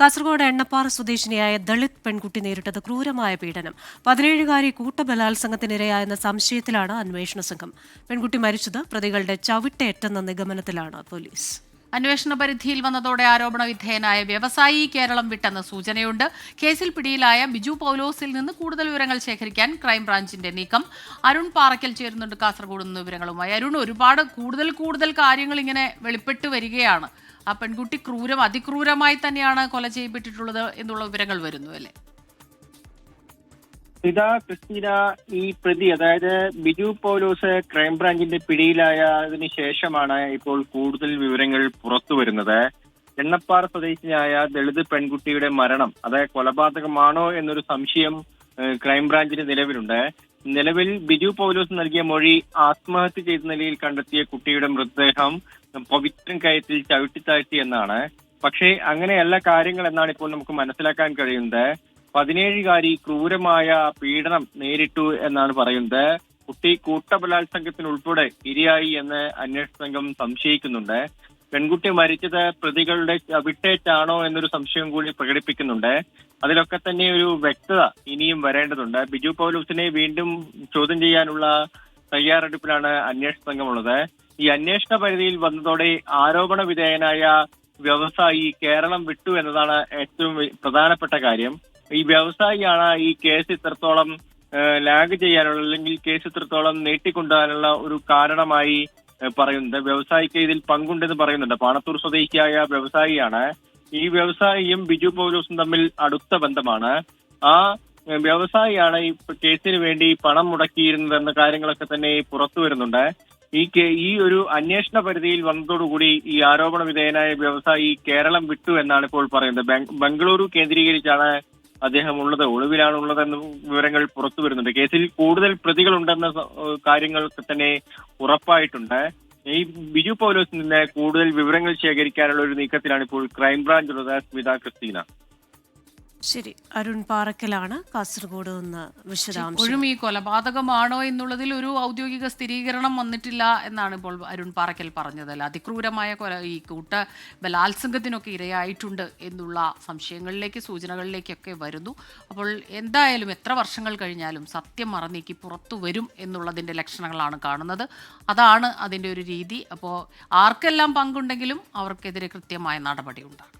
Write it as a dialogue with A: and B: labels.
A: കാസർഗോഡ് എണ്ണപ്പാറ സ്വദേശിനിയായ ദളിത് പെൺകുട്ടി നേരിട്ടത് ക്രൂരമായ പീഡനം. പതിനേഴുകാരി കൂട്ടബലാത്സംഗത്തിനിരയായെന്ന സംശയത്തിലാണ് അന്വേഷണ സംഘം. പെൺകുട്ടി മരിച്ചത് പ്രതികളുടെ ചവിട്ടേറ്റെന്ന നിഗമനത്തിലാണ് പോലീസ്.
B: അന്വേഷണ പരിധിയിൽ വന്നതോടെ ആരോപണ വിധേയനായ വ്യവസായി കേരളം വിട്ടെന്ന സൂചനയുണ്ട്. കേസിൽ പിടിയിലായ ബിജു പൗലോസിൽ നിന്ന് കൂടുതൽ വിവരങ്ങൾ ശേഖരിക്കാൻ ക്രൈംബ്രാഞ്ചിന്റെ നീക്കം. അരുൺ പാറയ്ക്കൽ ചേരുന്നുണ്ട്. കാസർഗോഡ് നിന്ന് വിവരങ്ങളുമായി. അരുൺ ഒരുപാട് കൂടുതൽ കൂടുതൽ കാര്യങ്ങൾ ഇങ്ങനെ വെളിപ്പെട്ടു വരികയാണ്. ആ പെൺകുട്ടി ക്രൂരം അതിക്രൂരമായി തന്നെയാണ് കൊല ചെയ്യപ്പെട്ടിട്ടുള്ളത് എന്നുള്ള വിവരങ്ങൾ വരുന്നു അല്ലേ?
C: ഇതാ ക്രിസ്റ്റീന ഈ പ്രതി അതായത് ബിജു പൗലോസ് ക്രൈംബ്രാഞ്ചിന്റെ പിടിയിലായതിനു ശേഷമാണ് ഇപ്പോൾ കൂടുതൽ വിവരങ്ങൾ പുറത്തു വരുന്നത്. എണ്ണപ്പാറ സ്വദേശിയായ ദളിത് പെൺകുട്ടിയുടെ മരണം അതായത് കൊലപാതകമാണോ എന്നൊരു സംശയം ക്രൈംബ്രാഞ്ചിന് നിലവിലുണ്ട്. നിലവിൽ ബിജു പൗലോസ് നൽകിയ മൊഴി ആത്മഹത്യ ചെയ്ത നിലയിൽ കണ്ടെത്തിയ കുട്ടിയുടെ മൃതദേഹം പവിത്രൻ കയത്തിൽ ചവിട്ടിത്താഴ്ത്തി എന്നാണ്. പക്ഷേ അങ്ങനെയല്ല കാര്യങ്ങൾ എന്നാണ് ഇപ്പോൾ നമുക്ക് മനസ്സിലാക്കാൻ കഴിയുന്നത്. പതിനേഴുകാരി ക്രൂരമായ പീഡനം നേരിട്ടു എന്നാണ് പറയുന്നത്. കുട്ടി കൂട്ടബലാത്സംഗത്തിനുൾപ്പെടെ ഇരയായി എന്ന് അന്വേഷണ സംഘം സംശയിക്കുന്നുണ്ട്. പെൺകുട്ടി മരിച്ചത് പ്രതികളുടെ വിട്ടേറ്റാണോ എന്നൊരു സംശയം കൂടി പ്രകടിപ്പിക്കുന്നുണ്ട്. അതിലൊക്കെ തന്നെ ഒരു വ്യക്തത ഇനിയും വരേണ്ടതുണ്ട്. ബിജു പൗലൂസിനെ വീണ്ടും ചോദ്യം ചെയ്യാനുള്ള തയ്യാറെടുപ്പിലാണ് അന്വേഷണ സംഘമുള്ളത് ഈ അന്വേഷണ പരിധിയിൽ വന്നതോടെ ആരോപണ വിധേയനായ വ്യവസായി കേരളം വിട്ടു എന്നതാണ് ഏറ്റവും പ്രധാനപ്പെട്ട കാര്യം. ഈ വ്യവസായിയാണ് ഈ കേസ് ഇത്രത്തോളം ലാഗ് ചെയ്യാനുള്ള അല്ലെങ്കിൽ കേസ് ഇത്രത്തോളം നീട്ടിക്കൊണ്ടുവാനുള്ള ഒരു കാരണമായി പറയുന്നത് വ്യവസായിക്ക് ഇതിൽ പങ്കുണ്ടെന്ന് പറയുന്നുണ്ട്. പാണത്തൂർ സ്വദേശിയായ വ്യവസായിയാണ്. ഈ വ്യവസായിയും ബിജു പൗലോസും തമ്മിൽ അടുത്ത ബന്ധമാണ്. ആ വ്യവസായിയാണ് ഈ കേസിന് വേണ്ടി പണം മുടക്കിയിരുന്നതെന്ന കാര്യങ്ങളൊക്കെ തന്നെ പുറത്തു വരുന്നുണ്ട്. ഈ ഈ ഒരു അന്വേഷണ പരിധിയിൽ വന്നതോടുകൂടി ഈ ആരോപണ വിധേയനായ വ്യവസായി കേരളം വിട്ടു എന്നാണ് ഇപ്പോൾ പറയുന്നത്. ബംഗ- ബംഗളൂരു കേന്ദ്രീകരിച്ചാണ് അദ്ദേഹം ഉള്ളത് ഒളിവിലാണ് ഉള്ളതെന്ന് വിവരങ്ങൾ പുറത്തു വരുന്നുണ്ട്. കേസിൽ കൂടുതൽ പ്രതികൾ ഉണ്ടെന്ന കാര്യങ്ങൾക്ക് തന്നെ ഉറപ്പായിട്ടുണ്ട്. ഈ ബിജു പൗലോസിൽ നിന്ന് കൂടുതൽ വിവരങ്ങൾ ശേഖരിക്കാനുള്ള ഒരു നീക്കത്തിലാണ് ഇപ്പോൾ ക്രൈംബ്രാഞ്ച് ഉള്ളത് സ്മിത ക്രിസ്റ്റീന.
A: ശരി അരുൺ പാറക്കലാണ് കാസർഗോഡ് നിന്ന് വിശദാംശം.
B: ഇപ്പോഴും ഈ കൊലപാതകമാണോ എന്നുള്ളതിൽ ഒരു ഔദ്യോഗിക സ്ഥിരീകരണം വന്നിട്ടില്ല എന്നാണ് ഇപ്പോൾ അരുൺ പാറക്കൽ പറഞ്ഞത്. അല്ല അതിക്രൂരമായ കൊല ഈ കൂട്ട ബലാത്സംഗത്തിനൊക്കെ ഇരയായിട്ടുണ്ട് എന്നുള്ള സംശയങ്ങളിലേക്ക് സൂചനകളിലേക്കൊക്കെ വരുന്നു. അപ്പോൾ എന്തായാലും എത്ര വർഷങ്ങൾ കഴിഞ്ഞാലും സത്യം മറന്നേക്ക് പുറത്തു വരും എന്നുള്ളതിന്റെ ലക്ഷണങ്ങളാണ് കാണുന്നത്. അതാണ് അതിന്റെ ഒരു രീതി. അപ്പോൾ ആർക്കെല്ലാം പങ്കുണ്ടെങ്കിലും അവർക്കെതിരെ കൃത്യമായ നടപടി ഉണ്ടാകും